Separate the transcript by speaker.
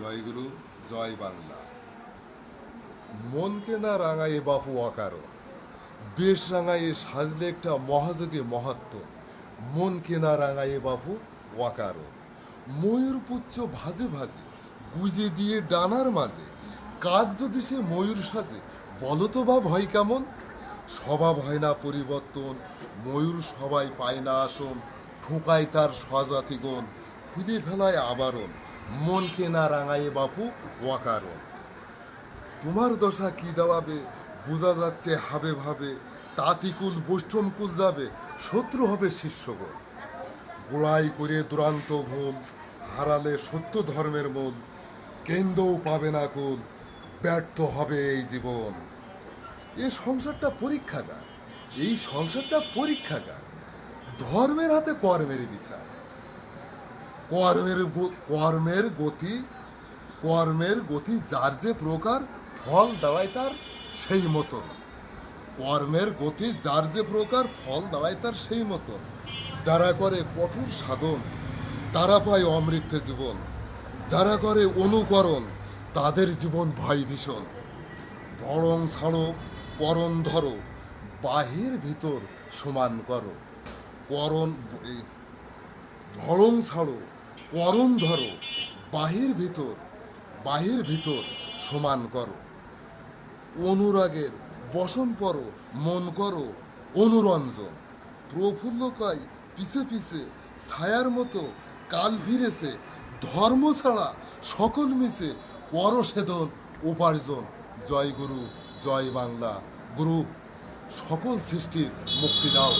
Speaker 1: জয় গুরু জয় বাংলা। মনকে না রাঙায়ে বাপু অকারো বেশ রাঙায়ে সাজলে একটা মহাযোগে মহাত্ম। মনকে না রাঙায়ে বাপু ওয়াকারো ময়ূর পুচ্ছ ভাজে ভাজে, গুজে দিয়ে ডানার মাঝে। কাক যদি সে ময়ূর সাজে বলতো ভাব হয় কেমন? স্বভাব হয় না পরিবর্তন, ময়ূর সবাই পায় না আসন। ঠোকায় তার স্বজাতিগণ খুলে ফেলায় আবরণ। মনকে না রাঙায়ে বাপু ওয়াকারণ তোমার দশা কি দাঁড়াবে বোঝা যাচ্ছে হাবে ভাবে তাঁতিকুল বৈষ্ণমকুল যাবে শত্রু হবে শিষ্যগণ। গোড়াই করে দুরান্ত ভুল হারালে সত্য ধর্মের মন, কেন্দ্রও পাবে না কুল, ব্যর্থ হবে এই জীবন। এই সংসারটা পরীক্ষাগার, এই সংসারটা পরীক্ষাগার। ধর্মের হাতে কর্মের বিচার। কর্মের কর্মের গতি কর্মের গতি যার যে প্রকার ফল দাঁড়ায় তার সেই মতন কর্মের গতি যার যে প্রকার ফল দাঁড়ায় তার সেই মতন যারা করে কঠোর সাধন, তারা পায় অমৃত জীবন। যারা করে অনুকরণ, তাদের জীবন ভয় ভীষণ। বরং ছাড়ো পরণ ধরো, বাহির ভিতর সমান করো। করণ ধরং ছাড়ো করণ ধরো, বাহির ভিতর বাহির ভিতর সমান করো। অনুরাগের বসন করো মন করো, অনুরঞ্জন। প্রফুল্ল কয় পিছে পিছে ছায়ার মতো কাল ফিরেছে ধর্ম ছাড়া সকল মিছে কর সেদন উপার্জন। জয় গুরু, জয় বাংলা। গুরু, সকল সৃষ্টির মুক্তি দাও।